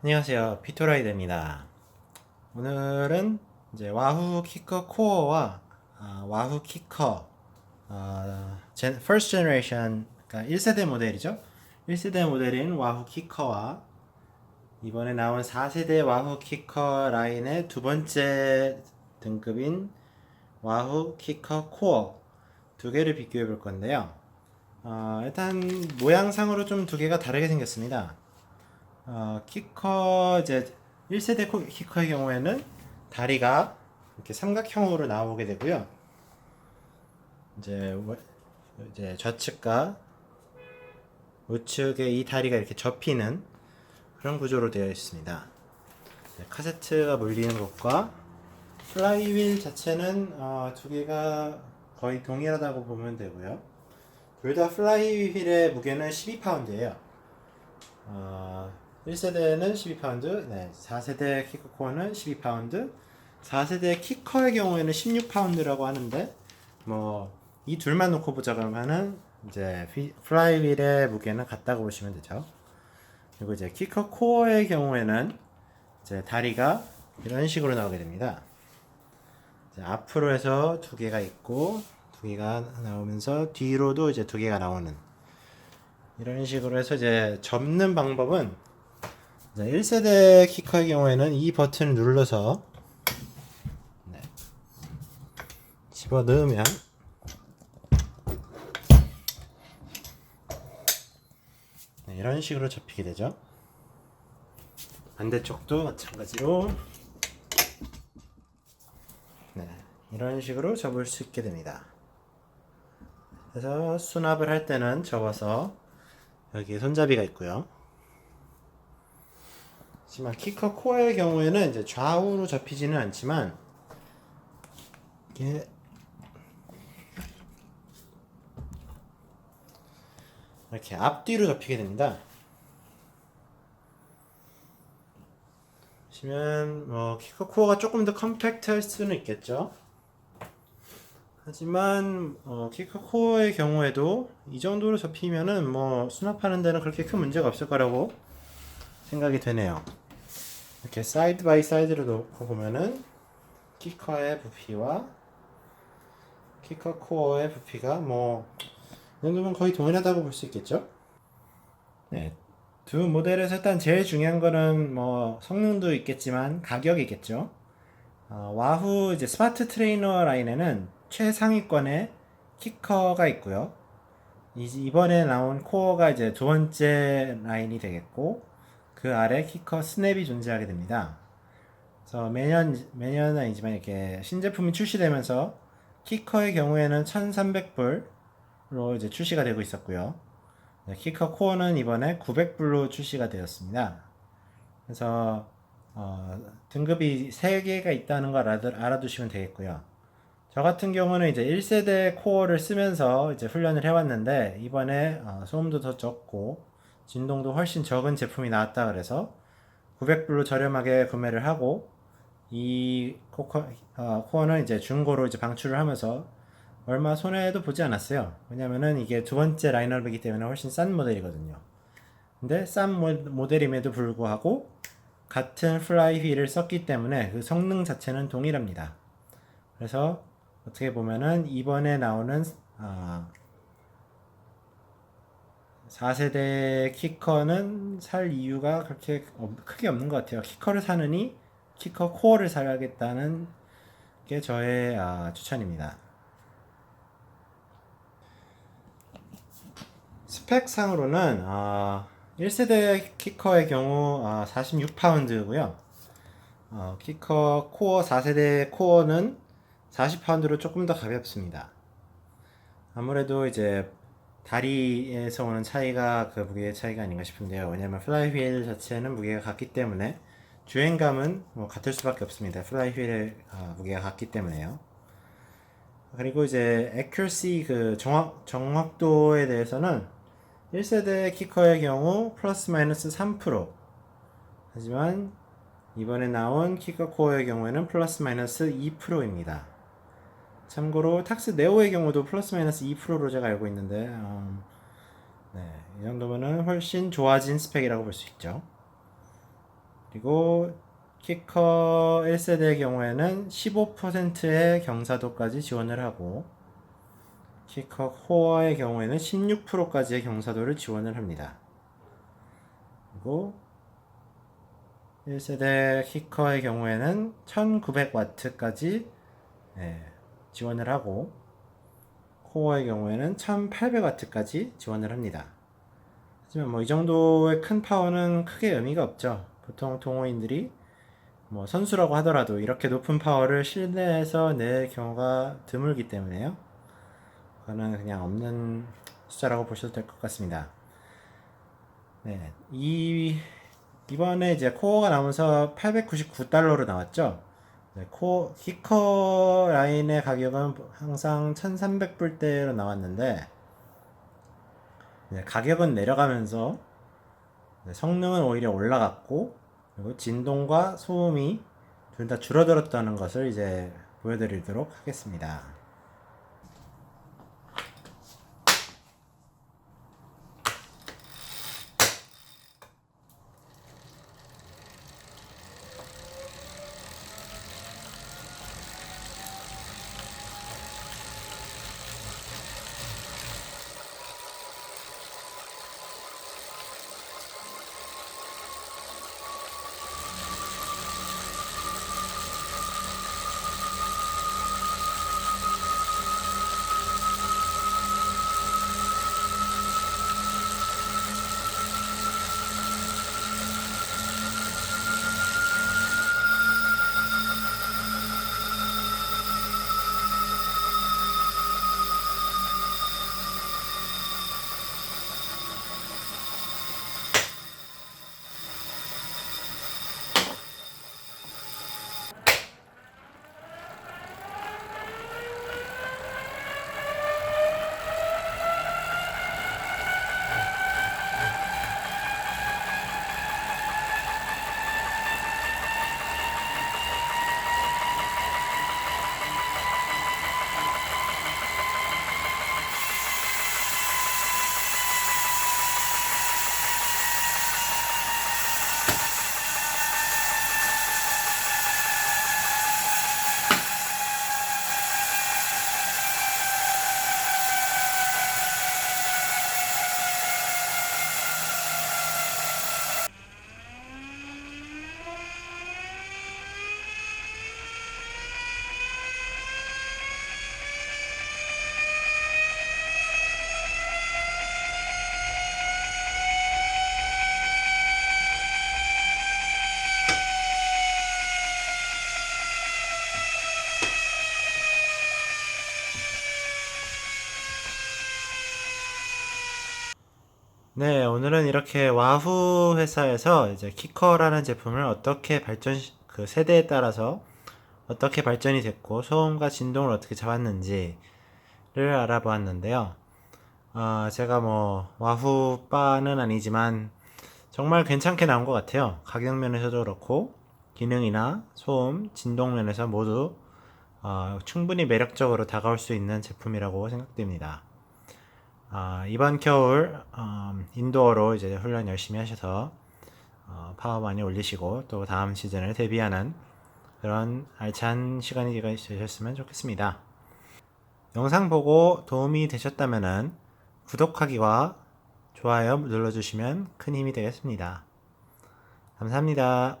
안녕하세요. 피토라이드입니다. 오늘은 이제 와후 키커 코어와 아, 와후 키커 어, 젠, first generation 그러니까 1세대 모델이죠. 1세대 모델인 와후 키커와 이번에 나온 4세대 와후 키커 라인의 두 번째 등급인 와후 키커 코어 두 개를 비교해 볼 건데요. 어, 일단 모양상으로 좀 두 개가 다르게 생겼습니다. 어, 키커 이제 1세대 코- 키커의 경우에는 다리가 이렇게 삼각형으로 나오게 되고요. 이제 워- 이제 좌측과 우측에 이 다리가 이렇게 접히는 그런 구조로 되어 있습니다. 네, 카세트가 몰리는 것과 플라이휠 자체는 어, 두 개가 거의 동일하다고 보면 되고요. 둘 다 플라이휠의 무게는 12파운드예요. 어, 1세대는 12파운드, 네, 4세대 키커 코어는 12파운드, 4세대 키커의 경우에는 16파운드라고 하는데, 뭐, 이 둘만 놓고 보자 그러면은, 이제, 휘- 플라이휠의 무게는 같다고 보시면 되죠. 그리고 이제 키커 코어의 경우에는, 이제 다리가 이런 식으로 나오게 됩니다. 앞으로 해서 두 개가 있고, 두 개가 나오면서 뒤로도 이제 두 개가 나오는 이런 식으로 해서 이제 접는 방법은 이제 1세대 키커의 경우에는 이 버튼을 눌러서 네. 집어 넣으면 네, 이런 식으로 접히게 되죠. 반대쪽도 마찬가지로 네, 이런 식으로 접을 수 있게 됩니다. 그래서 수납을 할 때는 접어서 여기에 손잡이가 있고요. 하지만 키커 코어의 경우에는 이제 좌우로 접히지는 않지만 이게 이렇게 앞뒤로 접히게 됩니다. 보시면 뭐 키커 코어가 조금 더 컴팩트할 수는 있겠죠. 하지만 어, 키커 코어의 경우에도 이 정도로 접히면은 뭐 수납하는 데는 그렇게 큰 문제가 없을 거라고 생각이 되네요. 이렇게 사이드 바이 사이드로 놓고 보면은 키커의 부피와 키커 코어의 부피가 뭐 이 정도면 거의 동일하다고 볼 수 있겠죠? 네. 두 모델에서 일단 제일 중요한 거는 뭐 성능도 있겠지만 가격이겠죠. 어, 와후 이제 스마트 트레이너 라인에는 최상위권에 키커가 있고요. 이- 이번에 나온 코어가 이제 두 번째 라인이 되겠고 그 아래 키커 스냅이 존재하게 됩니다. 그래서 매년 매년은 아니지만 이렇게 신제품이 출시되면서 키커의 경우에는 1,300불로 이제 출시가 되고 있었고요. 네, 키커 코어는 이번에 900불로 출시가 되었습니다. 그래서 어, 등급이 3개가 있다는 걸 알아두, 알아두시면 되겠고요. 저 같은 경우는 이제 1세대 코어를 쓰면서 이제 훈련을 해왔는데 이번에 어, 소음도 더 적고 진동도 훨씬 적은 제품이 나왔다 그래서 900불로 저렴하게 구매를 하고 이 코커, 어, 코어는 이제 중고로 이제 방출을 하면서 얼마 손해도 보지 않았어요. 왜냐면은 이게 두 번째 라인업이기 때문에 훨씬 싼 모델이거든요. 근데 싼 모- 모델임에도 불구하고 같은 플라이 휠을 썼기 때문에 그 성능 자체는 동일합니다. 그래서 어떻게 보면은 이번에 나오는 아, 4세대 키커는 살 이유가 그렇게 없- 크게 없는 것 같아요. 키커를 사느니 키커 코어를 사야겠다는 게 저의 아, 추천입니다. 스펙상으로는 아, 1세대 키커의 경우 아, 46파운드고요. 어, 키커 코어 4세대 코어는 40파운드로 조금 더 가볍습니다. 아무래도 이제 다리에서 오는 차이가 그 무게의 차이가 아닌가 싶은데요. 왜냐면 플라이휠 자체는 무게가 같기 때문에 주행감은 뭐 같을 수밖에 없습니다. 플라이휠의 아, 무게가 같기 때문에요. 그리고 이제 accuracy 그 정확 정확도에 대해서는 1세대 키커의 경우 플러스 마이너스 3% 하지만 이번에 나온 키커 코어의 경우에는 플러스 마이너스 2%입니다. 참고로 탁스 네오의 경우도 플러스 마이너스 2%로 제가 알고 있는데 음, 네, 이 정도면은 훨씬 좋아진 스펙이라고 볼 수 있죠. 그리고 키커 1세대의 경우에는 15%의 경사도까지 지원을 하고 키커 코어의 경우에는 16%까지의 경사도를 지원을 합니다. 그리고 1세대 키커의 경우에는 1900W까지 예, 지원을 하고 코어의 경우에는 1800W까지 지원을 합니다. 하지만 뭐 이 정도의 큰 파워는 크게 의미가 없죠. 보통 동호인들이 뭐 선수라고 하더라도 이렇게 높은 파워를 실내에서 낼 경우가 드물기 때문에요. 그거는 그냥 없는 숫자라고 보셔도 될 것 같습니다. 네, 이 이번에 이제 코어가 나오면서 899달러로 나왔죠. 네, 코어 히커 라인의 가격은 항상 1,300불대로 나왔는데 네, 가격은 내려가면서 네, 성능은 오히려 올라갔고 그리고 진동과 소음이 둘 다 줄어들었다는 것을 이제 보여드리도록 하겠습니다. 오늘은 이렇게 와후 회사에서 이제 키커라는 제품을 어떻게 발전, 그 세대에 따라서 어떻게 발전이 됐고 소음과 진동을 어떻게 잡았는지를 알아보았는데요. 어, 제가 뭐 와후 바는 아니지만 정말 괜찮게 나온 것 같아요. 가격 면에서도 그렇고 기능이나 소음, 진동 면에서 모두 어, 충분히 매력적으로 다가올 수 있는 제품이라고 생각됩니다. 아, 이번 겨울 음, 인도어로 이제 훈련 열심히 하셔서 어, 파워 많이 올리시고 또 다음 시즌을 대비하는 그런 알찬 시간이 되셨으면 좋겠습니다. 영상 보고 도움이 되셨다면 구독하기와 좋아요 눌러주시면 큰 힘이 되겠습니다. 감사합니다.